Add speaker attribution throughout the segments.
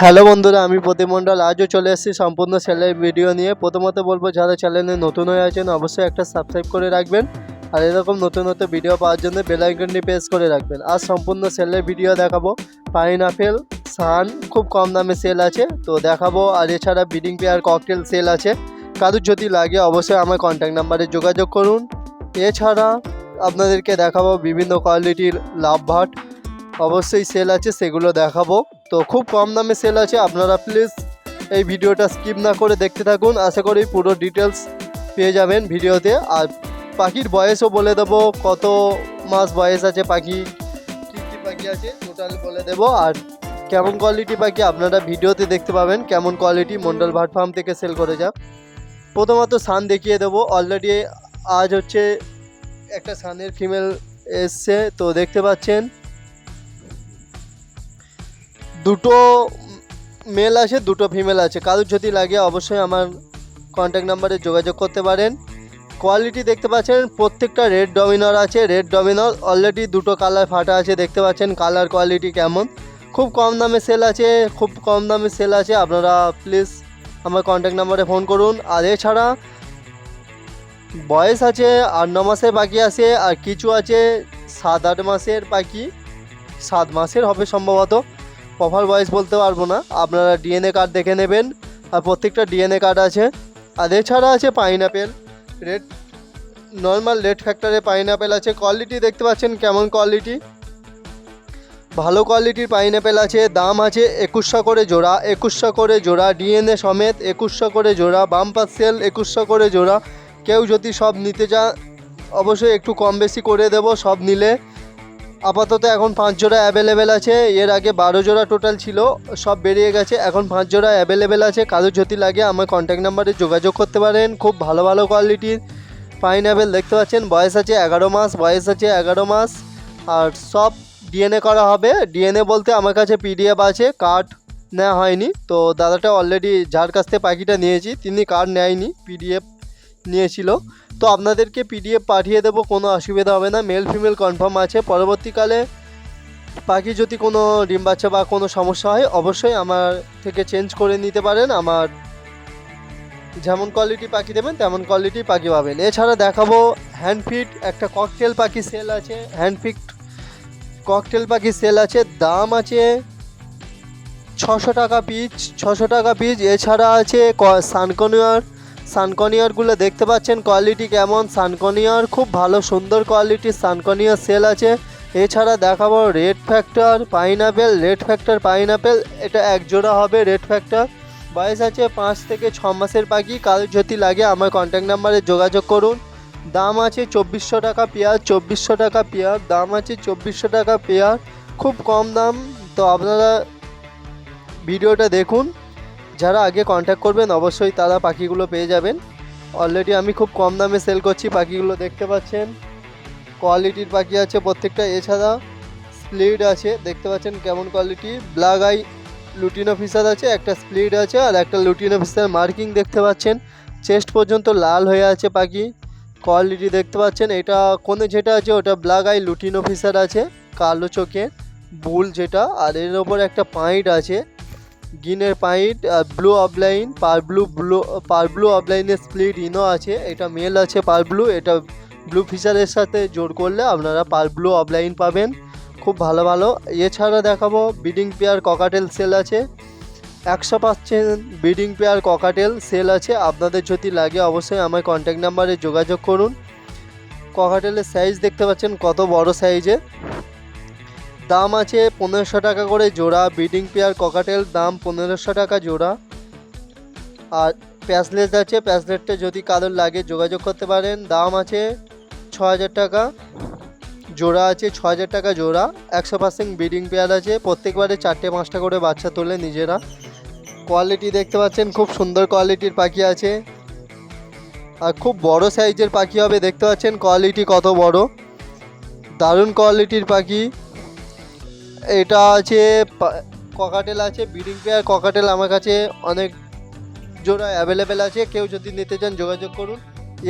Speaker 1: Hello বন্ধুরা, আমি প্রতিমণ্ডল আজও চলে এসেছি সম্পূর্ণ সেলের ভিডিও নিয়ে। প্রথমত বলব, যারা চ্যানেলে নতুন হয়ে আছেন, অবশ্যই একটা সাবস্ক্রাইব করে রাখবেন। আর এরকম নতুন নতুন ভিডিও পাওয়ার জন্য বেল আইকনটি প্রেস করে রাখবেন। আর সম্পূর্ণ সেলের ভিডিও দেখাবো। পাইনাপেল সান খুব কম দামে সেল আছে। তো দেখাবো, আর এছাড়া বিডিং পেয়ার ককটেল সেল আছে। কারোর যদি লাগে, অবশ্যই আমার কন্ট্যাক্ট নাম্বারে যোগাযোগ করুন। এছাড়া আপনাদেরকে দেখাবো বিভিন্ন কোয়ালিটির লাভ ভাট। অবশ্যই সেল আছে, সেগুলো দেখাবো। তো খুব কম দামে সেল আছে। আপনারা প্লিজ এই ভিডিওটা স্কিপ না করে দেখতে থাকুন। আশা করি পুরো ডিটেলস পেয়ে যাবেন ভিডিওতে। আর পাখির বয়সও বলে দেবো, কত মাস বয়স আছে পাখি, কী কী পাখি আছে টোটাল বলে দেবো। আর কেমন কোয়ালিটি পাখি আপনারা ভিডিওতে দেখতে পাবেন, কেমন কোয়ালিটি মন্ডল ভাট ফার্ম থেকে সেল করে যাক প্রথমত সান দেখিয়ে দেবো। অলরেডি আজ হচ্ছে একটা সানের ফিমেল এসছে, তো দেখতে পাচ্ছেন। দুটো মেল আছে, দুটো ফিমেল আছে। কারোর যদি লাগে অবশ্যই আমার কন্ট্যাক্ট নাম্বারে যোগাযোগ করতে পারেন। কোয়ালিটি দেখতে পাচ্ছেন, প্রত্যেকটা রেড ডমিনার আছে। রেড ডমিনার অলরেডি দুটো কালার ফাটা আছে, দেখতে পাচ্ছেন কালার কোয়ালিটি কেমন। খুব কম দামে সেল আছে, খুব কম দামে সেল আছে। আপনারা প্লিজ আমার কন্ট্যাক্ট নাম্বারে ফোন করুন। আর এছাড়া বয়স আছে, আট, ন মাসের পাখি আছে, আর কিছু আছে, সাত, আট মাসের পাখি সাত মাসের হবে সম্ভবত। প্রপার বয়স বলতে পারব না। আপনারা ডিএনএ কার্ড দেখে নেবেন, আর প্রত্যেকটা ডিএনএ কার্ড আছে। আর এছাড়া আছে পাইনাপেল রেড নর্মাল রেড ফ্যাক্টরে পাইনাপেল আছে। কোয়ালিটি দেখতে পাচ্ছেন কেমন কোয়ালিটি ভালো কোয়ালিটির পাইনাপেল আছে, দাম আছে একুশশো করে জোড়া, একুশশো করে জোড়া ডিএনএ সমেত, একুশশো করে জোড়া বাম্পার সেল একুশশো করে জোড়া। কেউ যদি সব নিতে চান, অবশ্যই একটু কম বেশি করে দেবো, সব নিলে। আপাতত এখন পাঁচ জোড়া অ্যাভেলেবেল আছে। এর আগে বারো জোড়া টোটাল ছিল, সব বেরিয়ে গেছে। এখন পাঁচ জোড়া অ্যাভেলেবেল আছে। কারোর যদি লাগে আমার কন্ট্যাক্ট নাম্বারে যোগাযোগ করতে পারেন। খুব ভালো ভালো কোয়ালিটির পাইনাপেল দেখতে পাচ্ছেন। বয়স আছে এগারো মাস, বয়স আছে এগারো মাস। আর সব ডিএনএ করা হবে। ডিএনএ বলতে আমার কাছে পিডিএফ আছে কার্ড নেওয়া হয়নি। তো দাদাটা অলরেডি যার কাছ থেকে পাখিটা নিয়েছি, তিনি কার্ড নেয়নি পিডিএফ নিয়েছিল। তো আপনাদেরকে পিডিএফ পাঠিয়ে দেবো, কোনো অসুবিধা হবে না। মেল ফিমেল কনফার্ম আছে। পরবর্তীকালে পাখি যদি কোনো ডিম বাচ্চা বা কোনো সমস্যা হয়, অবশ্যই আমার থেকে চেঞ্জ করে নিতে পারেন। আমার যেমন কোয়ালিটি পাখি দেবেন, তেমন কোয়ালিটি পাখি পাবেন। এছাড়া দেখাবো হ্যান্ডফিট একটা ককটেল পাখি সেল আছে। হ্যান্ডফিট ককটেল পাখি সেল আছে। দাম আছে ছশো টাকা পিচ ছশো টাকা পিচ এছাড়া আছে সানকনিয়ার সানকনিয়ারগুলো দেখতে পাচ্ছেন কোয়ালিটি কেমন? সানকনিয়ার খুব ভালো, সুন্দর কোয়ালিটির সানকনিয়ার সেল আছে। এছাড়া দেখাবো red factor pineapple red factor pineapple এটা এক জোড়া হবে রেড ফ্যাক্টর বয়স আছে পাঁচ থেকে ছ মাসের পাখি কারোর যদি লাগে আমার কন্ট্যাক্ট নাম্বারে যোগাযোগ করুন। দাম আছে চব্বিশশো টাকা পেয়ার চব্বিশশো টাকা পেয়ার দাম আছে চব্বিশশো টাকা পেয়ার খুব কম দাম। তো আপনারা ভিডিওটা দেখুন। যারা আগে কন্ট্যাক্ট করবেন, অবশ্যই তারা পাখিগুলো পেয়ে যাবেন। অলরেডি আমি খুব কম দামে সেল করছি পাখিগুলো, দেখতে পাচ্ছেন? কোয়ালিটির পাখি আছে প্রত্যেকটা, এছাড়া স্প্লিড আছে, দেখতে পাচ্ছেন কেমন কোয়ালিটি ব্ল্যাক আই লুটিন অফিসার আছে, একটা স্প্লিড আছে আর একটা লুটিন অফিসার মার্কিং দেখতে পাচ্ছেন। চেস্ট পর্যন্ত লাল হয়ে আছে পাখি। কোয়ালিটি দেখতে পাচ্ছেন, এটা কোনে যেটা আছে, ওটা ব্ল্যাক আই লুটিন অফিসার আছে, কালো চোখে, বুল যেটা, আর এর ওপর একটা পাইট আছে। গিনের pied blue opaline pair blue blue pair blue অফলাইনের স্প্লিট ইনো আছে। এটা মেল আছে পার ব্লু এটা ব্লু ফিচারের সাথে জোর করলে আপনারা পার ব্লু অফলাইন পাবেন। খুব ভালো ভালো। এছাড়া দেখাবো বিডিং পেয়ার ককাটেল সেল আছে। একশো percent breeding pair cockatiel sale আছে। আপনাদের যদি লাগে অবশ্যই আমার কন্ট্যাক্ট নাম্বারে যোগাযোগ করুন। ককাটেলের সাইজ দেখতে পাচ্ছেন কত বড় সাইজের দাম আছে পনেরোশো টাকা করে জোড়া বিডিং পেয়ার, ককাটেল দাম পনেরোশো টাকা জোড়া। আর প্যাসলেট আছে, প্যাসলেটটা যদি কারোর লাগে যোগাযোগ করতে পারেন, দাম আছে ছ হাজার টাকা। জোড়া আছে ছ হাজার টাকা জোড়া, একশো পার্সেন্ট ব্রিডিং পেয়ার আছে, প্রত্যেকবারে চারটে পাঁচটা করে বাচ্চা তোলে নিজেরা। কোয়ালিটি দেখতে পাচ্ছেন, খুব সুন্দর কোয়ালিটির পাখি আছে। আর খুব বড় সাইজের পাখি হবে, দেখতে পাচ্ছেন কোয়ালিটি কত বড়। দারুণ কোয়ালিটির পাখি। এটা আছে ককাটেল আছে ব্রিডিং পেয়ার ককাটেল আমার কাছে অনেক জোড়া অ্যাভেলেবেল আছে। কেউ যদি নিতে চান যোগাযোগ করুন।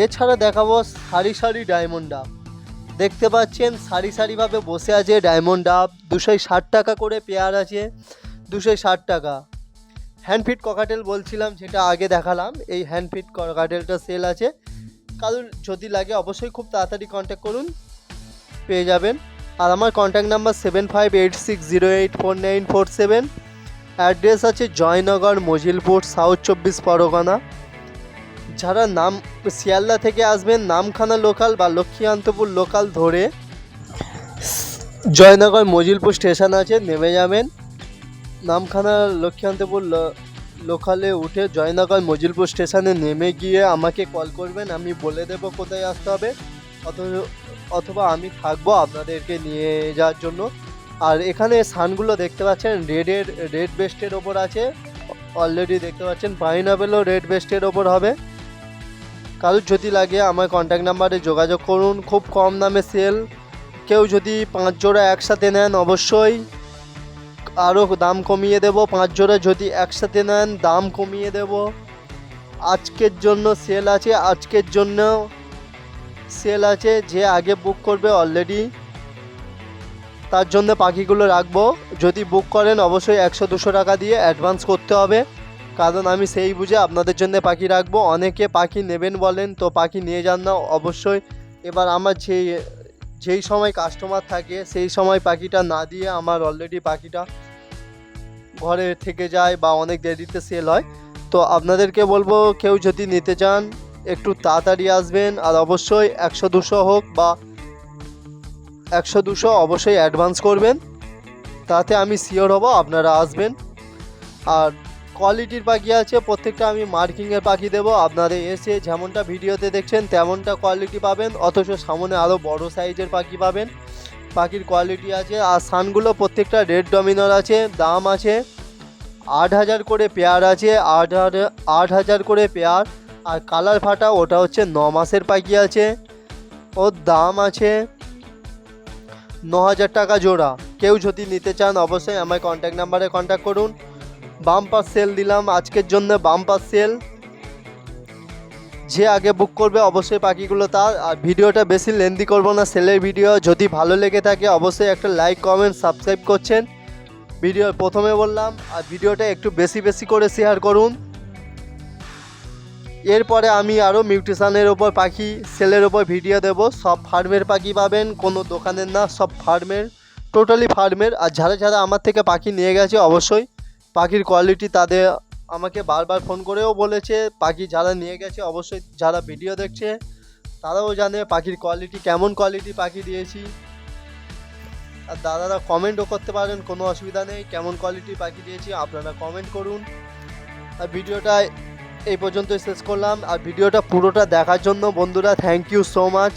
Speaker 1: এছাড়া দেখাবো সারি সারি ডায়মন্ড ডাব দেখতে পাচ্ছেন সারি সারিভাবে বসে আছে ডায়মন্ড ডাব দুশো ষাট টাকা করে পেয়ার আছে। দুশো ষাট টাকা। হ্যান্ডফিট ককাটেল বলছিলাম যেটা আগে দেখালাম। এই হ্যান্ডফিট ককাটেলটা সেল আছে। কারোর যদি লাগে অবশ্যই খুব তাড়াতাড়ি কন্ট্যাক্ট করুন। পেয়ে যাবেন। আর আমার contact number seven five eight six zero eight four nine four seven address আছে জয়নগর মজিলপুর সাউথ চব্বিশ পরগনা। যারা নাম, শিয়ালদা থেকে আসবেন, নামখানা লোকাল বা লক্ষ্মীকান্তপুর লোকাল ধরে জয়নগর মজিলপুর স্টেশন আছে, নেমে যাবেন। নামখানা লক্ষ্মীকান্তপুর লোকালে উঠে জয়নগর মজিলপুর স্টেশনে নেমে গিয়ে আমাকে কল করবেন, আমি বলে দেবো কোথায় আসতে হবে। অথবা আমি থাকব আপনাদেরকে নিয়ে যাওয়ার জন্য। আর এখানে সানগুলো দেখতে পাচ্ছেন রেডের রেড বেস্টের ওপর আছে। অলরেডি দেখতে পাচ্ছেন পাইনাপেলও রেড বেস্টের ওপর হবে। কারোর যদি লাগে আমার কন্ট্যাক্ট নাম্বারে যোগাযোগ করুন। খুব কম দামে সেল কেউ যদি পাঁচ জোড়া একসাথে নেন, অবশ্যই আরও দাম কমিয়ে দেব। পাঁচ জোড়া যদি একসাথে নেন, দাম কমিয়ে দেব। আজকের জন্য সেল আছে, আজকের জন্য সেল আছে, যে আগে বুক করবে অলরেডি তার জন্য পাখিগুলো রাখব। যদি বুক করেন, অবশ্যই একশো দুশো টাকা দিয়ে অ্যাডভান্স করতে হবে। কারণ আমি সেই বুঝে আপনাদের জন্য পাখি রাখব। অনেকে পাখি নেবেন বলেন, তো পাখি নিয়ে যান না, অবশ্যই। এবার আমার যেই যেই সময় কাস্টমার থাকে, সেই সময় পাখিটা না দিয়ে আমার অলরেডি পাখিটা ঘরে থেকে যায় বা অনেক দেরিতে সেল হয়। তো আপনাদেরকে বলব, কেউ যদি নিতে চান একটু তাড়াতাড়ি আসবেন আর অবশ্যই একশো দুশো হোক বা একশো দুশো অবশ্যই অ্যাডভান্স করবেন। তাতে আমি শিওর হব আপনারা আসবেন। আর কোয়ালিটির পাখি আছে, প্রত্যেকটা আমি মার্কিংয়ের পাখি দেবো। আপনারা এসে যেমনটা ভিডিওতে দেখছেন, তেমনটা কোয়ালিটি পাবেন। অথচ সামনে আরও বড় সাইজের পাখি পাবেন। পাখির কোয়ালিটি আছে। আর সানগুলো প্রত্যেকটা রেড ডমিনার আছে, দাম আছে। আট হাজার করে পেয়ার আছে, আট হাজার আট হাজার করে পেয়ার আর কালার ফাটা ওটা হচ্ছে ন মাসের পাখি আছে। ওর দাম আছে ন হাজার টাকা জোড়া। কেউ যদি নিতে চান অবশ্যই আমার কন্ট্যাক্ট নাম্বারে কন্ট্যাক্ট করুন। বাম্পার সেল দিলাম আজকের জন্য বাম্পার সেল যে আগে বুক করবে অবশ্যই পাখিগুলো তার। আর ভিডিওটা বেশি লেন্দি করব না সেলের ভিডিও যদি ভালো লেগে থাকে অবশ্যই একটা লাইক কমেন্ট সাবস্ক্রাইব করছেন। ভিডিও প্রথমে বললাম, আর ভিডিওটা একটু বেশি বেশি করে শেয়ার করুন। এরপরে আমি আরও মিউটেশনের ওপর পাখি সেলের ওপর ভিডিও দেব। সব ফার্মের পাখি পাবেন, কোনো দোকানের না, সব ফার্মের, টোটালি ফার্মের। আর যারা যারা আমার থেকে পাখি নিয়ে গেছে, অবশ্যই পাখির কোয়ালিটি তাদের আমাকে বারবার ফোন করেও বলেছে। পাখি যারা নিয়ে গেছে, অবশ্যই যারা ভিডিও দেখছে, তারাও জানে পাখির কোয়ালিটি কেমন কোয়ালিটি পাখি দিয়েছি। আর দাদারা কমেন্টও করতে পারেন, কোনো অসুবিধা নেই, কেমন কোয়ালিটির পাখি দিয়েছি, আপনারা কমেন্ট করুন। আর ভিডিওটা এই পর্যন্ত শেষ করলাম। আর ভিডিওটা পুরোটা দেখার জন্য বন্ধুরা থ্যাংক ইউ সো মাচ